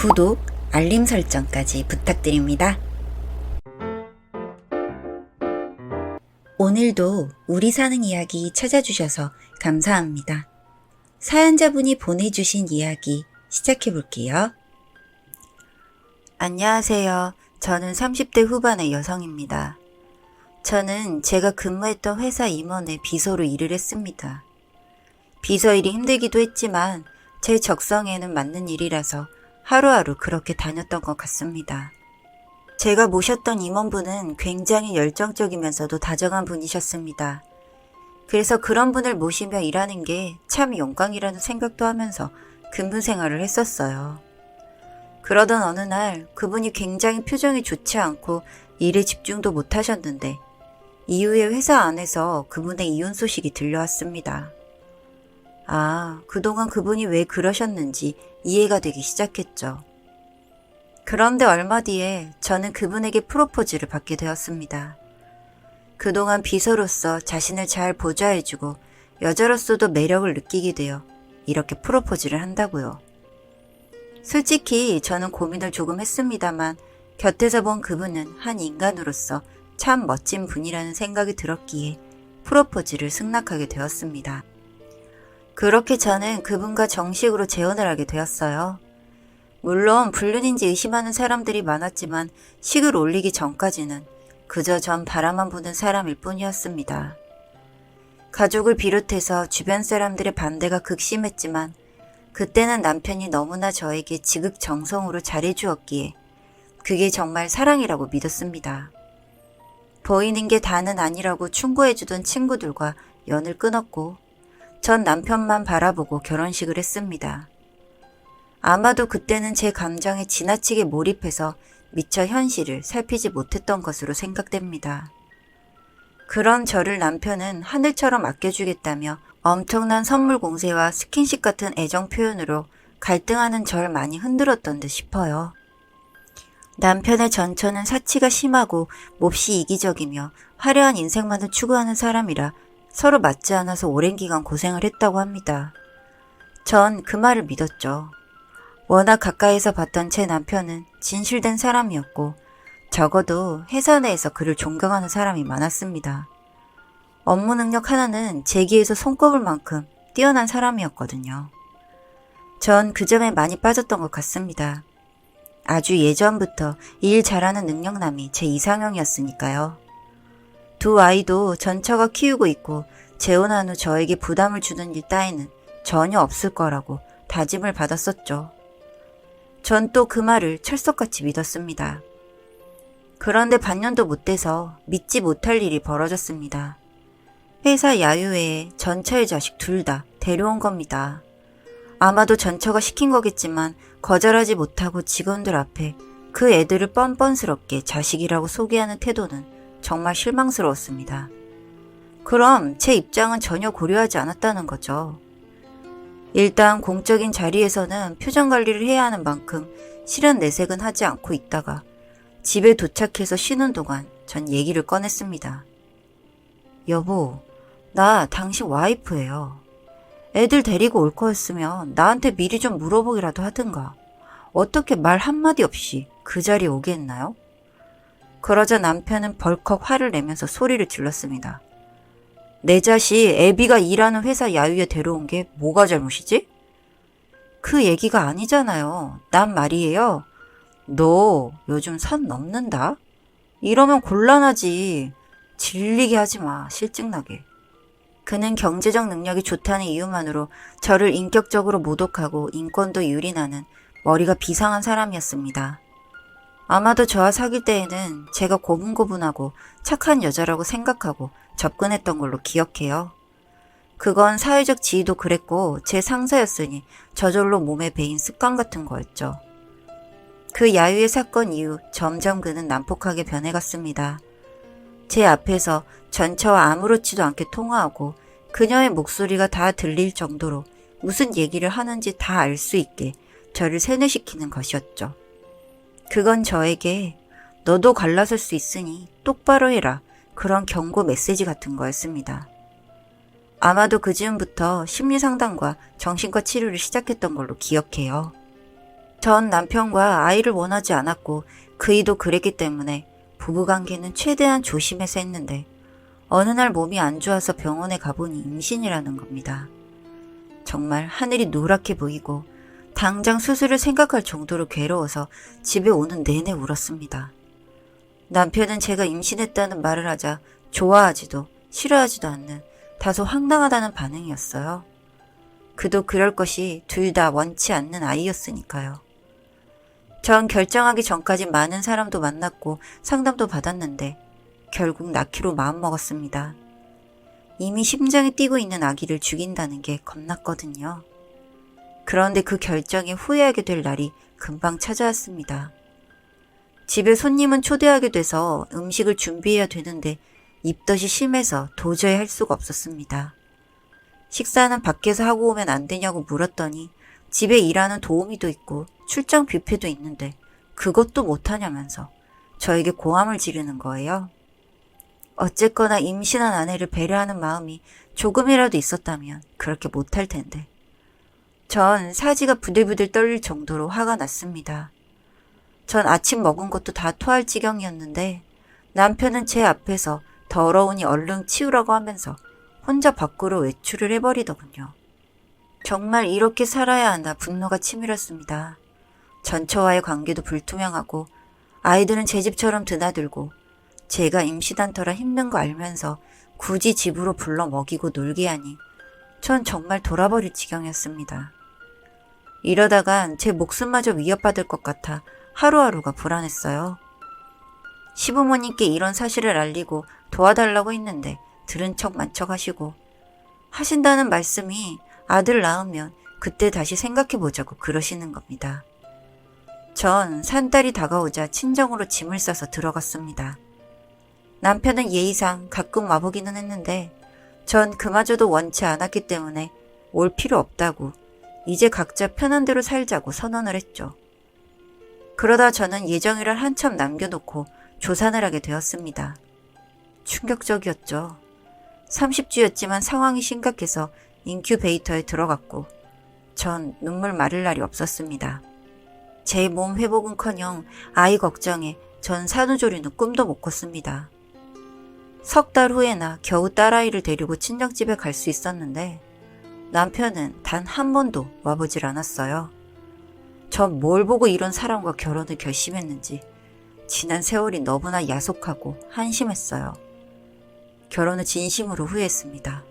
구독, 알림 설정까지 부탁드립니다. 오늘도 우리 사는 이야기 찾아주셔서 감사합니다. 사연자분이 보내주신 이야기 시작해 볼게요. 안녕하세요. 저는 30대 후반의 여성입니다. 저는 제가 근무했던 회사 임원의 비서로 일을 했습니다. 비서 일이 힘들기도 했지만 제 적성에는 맞는 일이라서 하루하루 그렇게 다녔던 것 같습니다. 제가 모셨던 임원분은 굉장히 열정적이면서도 다정한 분이셨습니다. 그래서 그런 분을 모시며 일하는 게 참 영광이라는 생각도 하면서 근무 생활을 했었어요. 그러던 어느 날 그분이 굉장히 표정이 좋지 않고 일에 집중도 못 하셨는데 이후에 회사 안에서 그분의 이혼 소식이 들려왔습니다. 아, 그동안 그분이 왜 그러셨는지 이해가 되기 시작했죠. 그런데 얼마 뒤에 저는 그분에게 프로포즈를 받게 되었습니다. 그동안 비서로서 자신을 잘 보좌해주고 여자로서도 매력을 느끼게 되어 이렇게 프로포즈를 한다고요. 솔직히 저는 고민을 조금 했습니다만 곁에서 본 그분은 한 인간으로서 참 멋진 분이라는 생각이 들었기에 프로포즈를 승낙하게 되었습니다. 그렇게 저는 그분과 정식으로 재혼을 하게 되었어요. 물론 불륜인지 의심하는 사람들이 많았지만 식을 올리기 전까지는 그저 전 바라만 보는 사람일 뿐이었습니다. 가족을 비롯해서 주변 사람들의 반대가 극심했지만 그때는 남편이 너무나 저에게 지극정성으로 잘해주었기에 그게 정말 사랑이라고 믿었습니다. 보이는 게 다는 아니라고 충고해주던 친구들과 연을 끊었고 전 남편만 바라보고 결혼식을 했습니다. 아마도 그때는 제 감정에 지나치게 몰입해서 미처 현실을 살피지 못했던 것으로 생각됩니다. 그런 저를 남편은 하늘처럼 아껴주겠다며 엄청난 선물 공세와 스킨십 같은 애정 표현으로 갈등하는 절 많이 흔들었던 듯 싶어요. 남편의 전처는 사치가 심하고 몹시 이기적이며 화려한 인생만을 추구하는 사람이라 서로 맞지 않아서 오랜 기간 고생을 했다고 합니다. 전 그 말을 믿었죠. 워낙 가까이서 봤던 제 남편은 진실된 사람이었고 적어도 회사 내에서 그를 존경하는 사람이 많았습니다. 업무 능력 하나는 제기에서 손꼽을 만큼 뛰어난 사람이었거든요. 전 그 점에 많이 빠졌던 것 같습니다. 아주 예전부터 일 잘하는 능력남이 제 이상형이었으니까요. 두 아이도 전처가 키우고 있고 재혼한 후 저에게 부담을 주는 일 따위는 전혀 없을 거라고 다짐을 받았었죠. 전 또 그 말을 철석같이 믿었습니다. 그런데 반년도 못 돼서 믿지 못할 일이 벌어졌습니다. 회사 야유회에 전처의 자식 둘 다 데려온 겁니다. 아마도 전처가 시킨 거겠지만 거절하지 못하고 직원들 앞에 그 애들을 뻔뻔스럽게 자식이라고 소개하는 태도는 정말 실망스러웠습니다. 그럼 제 입장은 전혀 고려하지 않았다는 거죠. 일단 공적인 자리에서는 표정 관리를 해야 하는 만큼 실은 내색은 하지 않고 있다가 집에 도착해서 쉬는 동안 전 얘기를 꺼냈습니다. 여보, 나 당신 와이프예요. 애들 데리고 올 거였으면 나한테 미리 좀 물어보기라도 하든가. 어떻게 말 한마디 없이 그 자리에 오게 했나요? 그러자 남편은 벌컥 화를 내면서 소리를 질렀습니다. 내 자식 애비가 일하는 회사 야유에 데려온 게 뭐가 잘못이지? 그 얘기가 아니잖아요. 난 말이에요. 너 요즘 선 넘는다? 이러면 곤란하지. 질리게 하지 마. 실증나게. 그는 경제적 능력이 좋다는 이유만으로 저를 인격적으로 모독하고 인권도 유린하는 머리가 비상한 사람이었습니다. 아마도 저와 사귈 때에는 제가 고분고분하고 착한 여자라고 생각하고 접근했던 걸로 기억해요. 그건 사회적 지위도 그랬고 제 상사였으니 저절로 몸에 배인 습관 같은 거였죠. 그 야유의 사건 이후 점점 그는 난폭하게 변해갔습니다. 제 앞에서 전처와 아무렇지도 않게 통화하고 그녀의 목소리가 다 들릴 정도로 무슨 얘기를 하는지 다 알 수 있게 저를 세뇌시키는 것이었죠. 그건 저에게 너도 갈라설 수 있으니 똑바로 해라. 그런 경고 메시지 같은 거였습니다. 아마도 그 즈음부터 심리 상담과 정신과 치료를 시작했던 걸로 기억해요. 전 남편과 아이를 원하지 않았고 그이도 그랬기 때문에 부부관계는 최대한 조심해서 했는데 어느 날 몸이 안 좋아서 병원에 가보니 임신이라는 겁니다. 정말 하늘이 노랗게 보이고 당장 수술을 생각할 정도로 괴로워서 집에 오는 내내 울었습니다. 남편은 제가 임신했다는 말을 하자 좋아하지도 싫어하지도 않는 다소 황당하다는 반응이었어요. 그도 그럴 것이 둘 다 원치 않는 아이였으니까요. 전 결정하기 전까지 많은 사람도 만났고 상담도 받았는데 결국 낳기로 마음먹었습니다. 이미 심장이 뛰고 있는 아기를 죽인다는 게 겁났거든요. 그런데 그 결정에 후회하게 될 날이 금방 찾아왔습니다. 집에 손님은 초대하게 돼서 음식을 준비해야 되는데 입덧이 심해서 도저히 할 수가 없었습니다. 식사는 밖에서 하고 오면 안 되냐고 물었더니 집에 일하는 도우미도 있고 출장 뷔페도 있는데 그것도 못하냐면서 저에게 고함을 지르는 거예요. 어쨌거나 임신한 아내를 배려하는 마음이 조금이라도 있었다면 그렇게 못할 텐데. 전 사지가 부들부들 떨릴 정도로 화가 났습니다. 전 아침 먹은 것도 다 토할 지경이었는데 남편은 제 앞에서 더러우니 얼른 치우라고 하면서 혼자 밖으로 외출을 해버리더군요. 정말 이렇게 살아야 하나 분노가 치밀었습니다. 전처와의 관계도 불투명하고 아이들은 제 집처럼 드나들고 제가 임신한 터라 힘든 거 알면서 굳이 집으로 불러 먹이고 놀게 하니 전 정말 돌아버릴 지경이었습니다. 이러다간 제 목숨마저 위협받을 것 같아 하루하루가 불안했어요. 시부모님께 이런 사실을 알리고 도와달라고 했는데 들은 척 만척 하시고 하신다는 말씀이 아들 낳으면 그때 다시 생각해 보자고 그러시는 겁니다. 전 산딸이 다가오자 친정으로 짐을 싸서 들어갔습니다. 남편은 예의상 가끔 와보기는 했는데 전 그마저도 원치 않았기 때문에 올 필요 없다고 이제 각자 편한 대로 살자고 선언을 했죠. 그러다 저는 예정일을 한참 남겨놓고 조산을 하게 되었습니다. 충격적이었죠. 30주였지만 상황이 심각해서 인큐베이터에 들어갔고 전 눈물 마를 날이 없었습니다. 제 몸 회복은커녕 아이 걱정에 전 산후조리는 꿈도 못 꿨습니다. 석 달 후에나 겨우 딸아이를 데리고 친정집에 갈 수 있었는데 남편은 단 한 번도 와보질 않았어요. 전 뭘 보고 이런 사람과 결혼을 결심했는지 지난 세월이 너무나 야속하고 한심했어요. 결혼을 진심으로 후회했습니다.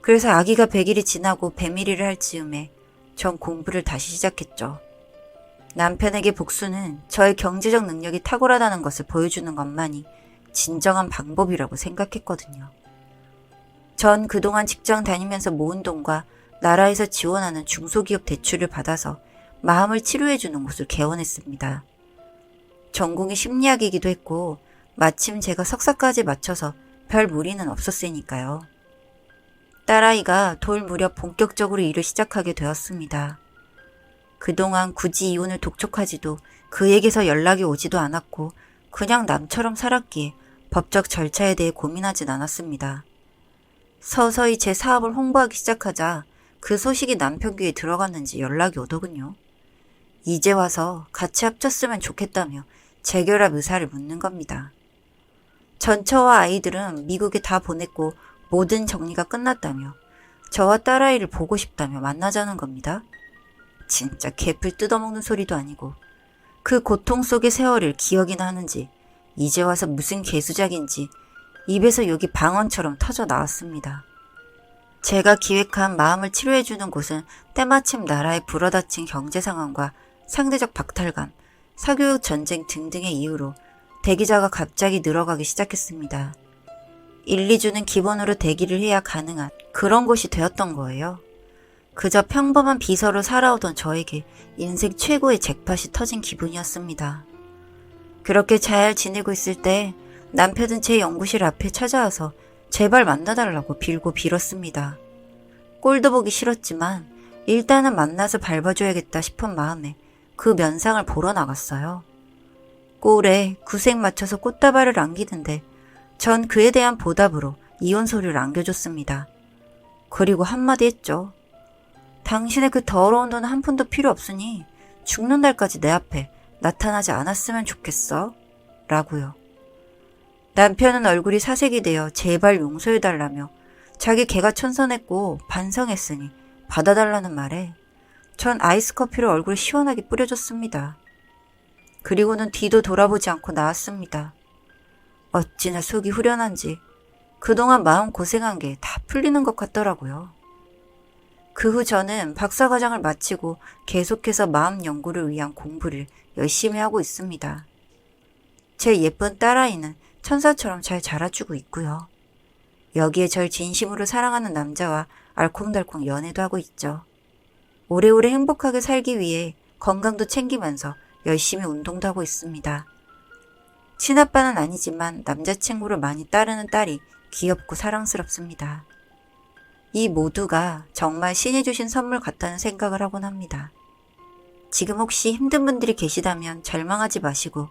그래서 아기가 100일이 지나고 배밀이를 할 즈음에 전 공부를 다시 시작했죠. 남편에게 복수는 저의 경제적 능력이 탁월하다는 것을 보여주는 것만이 진정한 방법이라고 생각했거든요. 전 그동안 직장 다니면서 모은 돈과 나라에서 지원하는 중소기업 대출을 받아서 마음을 치료해주는 곳을 개원했습니다. 전공이 심리학이기도 했고 마침 제가 석사까지 맞춰서 별 무리는 없었으니까요. 딸아이가 돌 무렵 본격적으로 일을 시작하게 되었습니다. 그동안 굳이 이혼을 독촉하지도 그에게서 연락이 오지도 않았고 그냥 남처럼 살았기에 법적 절차에 대해 고민하진 않았습니다. 서서히 제 사업을 홍보하기 시작하자 그 소식이 남편 귀에 들어갔는지 연락이 오더군요. 이제 와서 같이 합쳤으면 좋겠다며 재결합 의사를 묻는 겁니다. 전처와 아이들은 미국에 다 보냈고 모든 정리가 끝났다며 저와 딸아이를 보고 싶다며 만나자는 겁니다. 진짜 개풀 뜯어먹는 소리도 아니고 그 고통 속의 세월을 기억이나 하는지 이제 와서 무슨 개수작인지 입에서 욕이 방언처럼 터져 나왔습니다. 제가 기획한 마음을 치료해주는 곳은 때마침 나라의 불어닥친 경제 상황과 상대적 박탈감, 사교육 전쟁 등등의 이유로 대기자가 갑자기 늘어가기 시작했습니다. 1, 2주는 기본으로 대기를 해야 가능한 그런 곳이 되었던 거예요. 그저 평범한 비서로 살아오던 저에게 인생 최고의 잭팟이 터진 기분이었습니다. 그렇게 잘 지내고 있을 때 남편은 제 연구실 앞에 찾아와서 제발 만나달라고 빌고 빌었습니다. 꼴도 보기 싫었지만 일단은 만나서 밟아줘야겠다 싶은 마음에 그 면상을 보러 나갔어요. 꼴에 구색 맞춰서 꽃다발을 안기는데 전 그에 대한 보답으로 이혼 소리를 안겨줬습니다. 그리고 한마디 했죠. 당신의 그 더러운 돈 한 푼도 필요 없으니 죽는 날까지 내 앞에 나타나지 않았으면 좋겠어. 라고요. 남편은 얼굴이 사색이 되어 제발 용서해달라며 자기 개가 천선했고 반성했으니 받아달라는 말에 전 아이스 커피를 얼굴에 시원하게 뿌려줬습니다. 그리고는 뒤도 돌아보지 않고 나왔습니다. 어찌나 속이 후련한지 그동안 마음 고생한 게 다 풀리는 것 같더라고요. 그 후 저는 박사과정을 마치고 계속해서 마음 연구를 위한 공부를 열심히 하고 있습니다. 제 예쁜 딸아이는 천사처럼 잘 자라주고 있고요. 여기에 절 진심으로 사랑하는 남자와 알콩달콩 연애도 하고 있죠. 오래오래 행복하게 살기 위해 건강도 챙기면서 열심히 운동도 하고 있습니다. 친아빠는 아니지만 남자친구를 많이 따르는 딸이 귀엽고 사랑스럽습니다. 이 모두가 정말 신이 주신 선물 같다는 생각을 하곤 합니다. 지금 혹시 힘든 분들이 계시다면 절망하지 마시고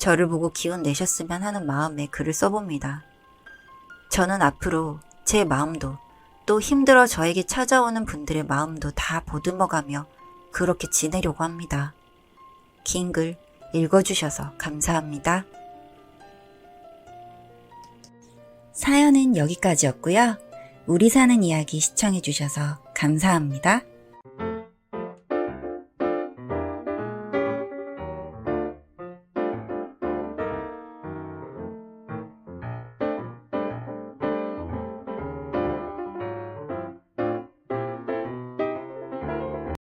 저를 보고 기운 내셨으면 하는 마음에 글을 써봅니다. 저는 앞으로 제 마음도 또 힘들어 저에게 찾아오는 분들의 마음도 다 보듬어가며 그렇게 지내려고 합니다. 긴 글 읽어주셔서 감사합니다. 사연은 여기까지였고요. 우리 사는 이야기 시청해주셔서 감사합니다.